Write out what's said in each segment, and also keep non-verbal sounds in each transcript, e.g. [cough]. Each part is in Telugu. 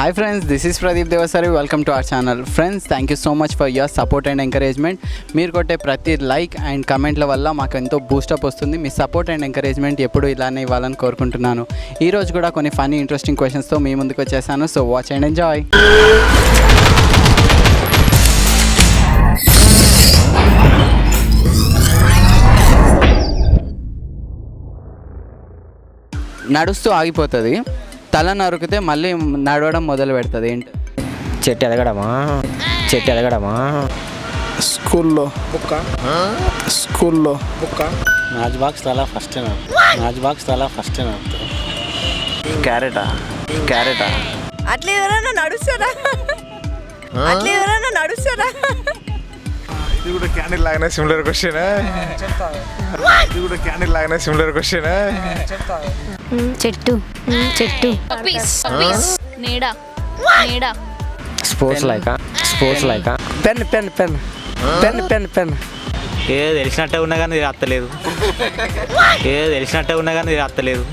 Hi friends this is Pradeep Devasari welcome to our channel friends thank you so much for your support and encouragement మీరు కొట్టే ప్రతి లైక్ అండ్ కమెంట్ల వల్ల మాకు ఎంతో బూస్టప్ వస్తుంది. మీ సపోర్ట్ అండ్ ఎంకరేజ్మెంట్ ఎప్పుడు ఇలానే ఇవ్వాలని కోరుకుంటున్నాను. ఈ రోజు కూడా కొన్ని ఫనీ ఇంట్రెస్టింగ్ క్వశ్చన్స్తో మీ ముందుకు వచ్చేసాను. సో వాచ్ అండ్ ఎంజాయ్ నడుస్తూ ఆగిపోతుంది. తల నరుకుతే మళ్ళీ నడవడం మొదలు పెడుతుంది ఏంటి? చెట్టు ఎదగడమా? చెట్టు ఎదగడమా? స్కూల్లో. బుక్క? స్కూల్లో. బుక్క? మ్యాచ్ బాక్స్ తలా ఫస్ట్ మ్యాచ్ బాక్స్ తలా ఫస్ట్ క్యారెటా? క్యారెటా? అట్లా ఎవరైనా నడుస్తారా? అట్లా ఎవరైనా నడుస్తారా? ఇది కూడా క్యాండిల్ లాగానే సిమిలర్ క్వశ్చన్ ఇది కూడా క్యాండిల్ లాగానే సిమిలర్ క్వశ్చన్ చెట్టు. చెట్టు. పీస్ పీస్ నీడ. నీడ. Sports like sports like pen pen pen pen pen pen ఏ తెలిసినట్టే ఉన్నా కానీ ఇది అత్తలేదు ఏ తెలిసినట్టే ఉన్నా కానీ ఇది అత్తలేదు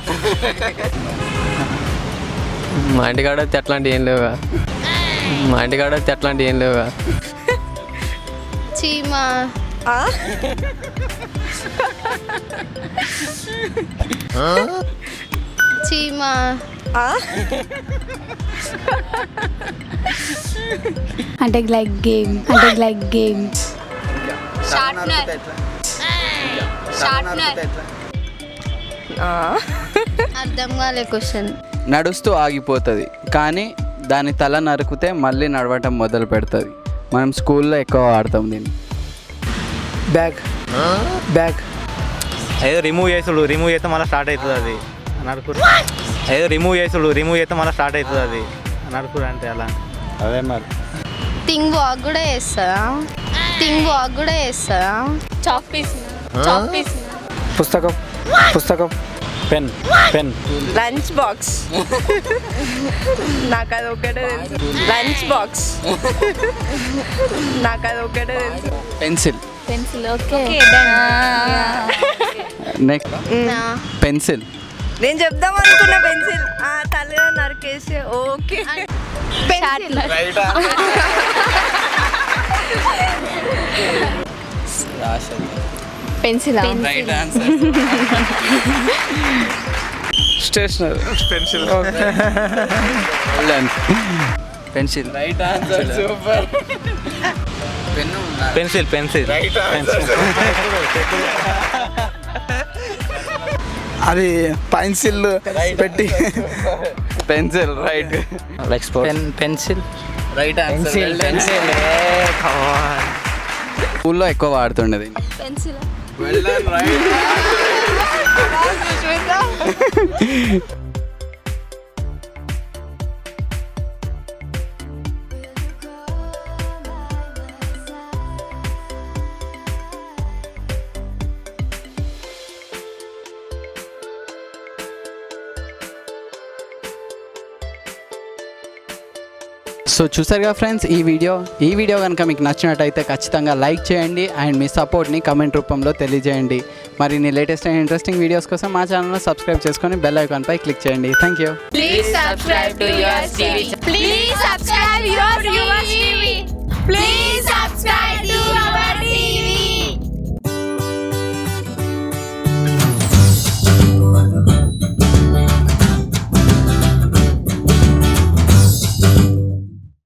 మా ఇంటికాడ అట్లాంటివి ఏం లేవుగా. మా ఇంటికాడ అట్లాంటివి ఏం లేవుగా. చీమ ఆ? చీమ ఆ? అంటే లైక్ గేమ్ అంటే లైక్ గేమ్ షార్ట్నర్ ఆ? అర్థం కాలే క్వశ్చన్ నడుస్తూ ఆగిపోతుంది కానీ దాని తల నరికితే మళ్ళీ నడవటం మొదలు పెడుతుంది మనం స్కూల్లో ఎక్కువ వాడతాం దీన్ని. బ్యాగ్ బ్యాగ్ ఏదో రిమూవ్ చేసుడు రిమూవ్ చేస్తే మళ్ళీ స్టార్ట్ అవుతుంది అది. నడుకుడు ఏదో రిమూవ్ చేసుడు రిమూవ్ చేస్తే మళ్ళీ స్టార్ట్ అవుతుంది అది. నడుకుడు అంటే అలా. అదే మరి. థింగ్ వాక్ కూడా చేస్తారా థింగ్ వాక్ కూడా చేస్తారా చాక్ పీస్ చాక్ పీస్ పుస్తకం. పుస్తకం. Pen pen. Lunch box. నాకు అది ఒకటే తెలుసు. Lunch box. నాకు అది ఒకటే తెలుసు. Pencil. Pencil okay. Next pencil. నేను చెప్దాం అనుకున్న పెన్సిల్. ఆ తల నరికేసి okay. Sharpener [laughs] pencil? Right answer stationery pencil pencil right answer super pen pencil pencil అది పెన్సిల్ పెట్టి pencil right pencil right answer స్కూల్లో ఎక్కువ వాడుతుండేది. Pencil? Well done, right? [laughs] [laughs] So చూసారుగా ఫ్రెండ్స్ ఈ వీడియో ఈ వీడియో కనుక మీకు నచ్చినట్టయితే ఖచ్చితంగా లైక్ చేయండి అండ్ మీ సపోర్ట్ని కమెంట్ రూపంలో తెలియజేయండి. మరి నీ లేటెస్ట్ అండ్ ఇంట్రెస్టింగ్ వీడియోస్ కోసం మా ఛానల్ని సబ్స్క్రైబ్ చేసుకొని బెల్ ఐకాన్పై క్లిక్ చేయండి. Thank you please subscribe to your TV please subscribe your TV please subscribe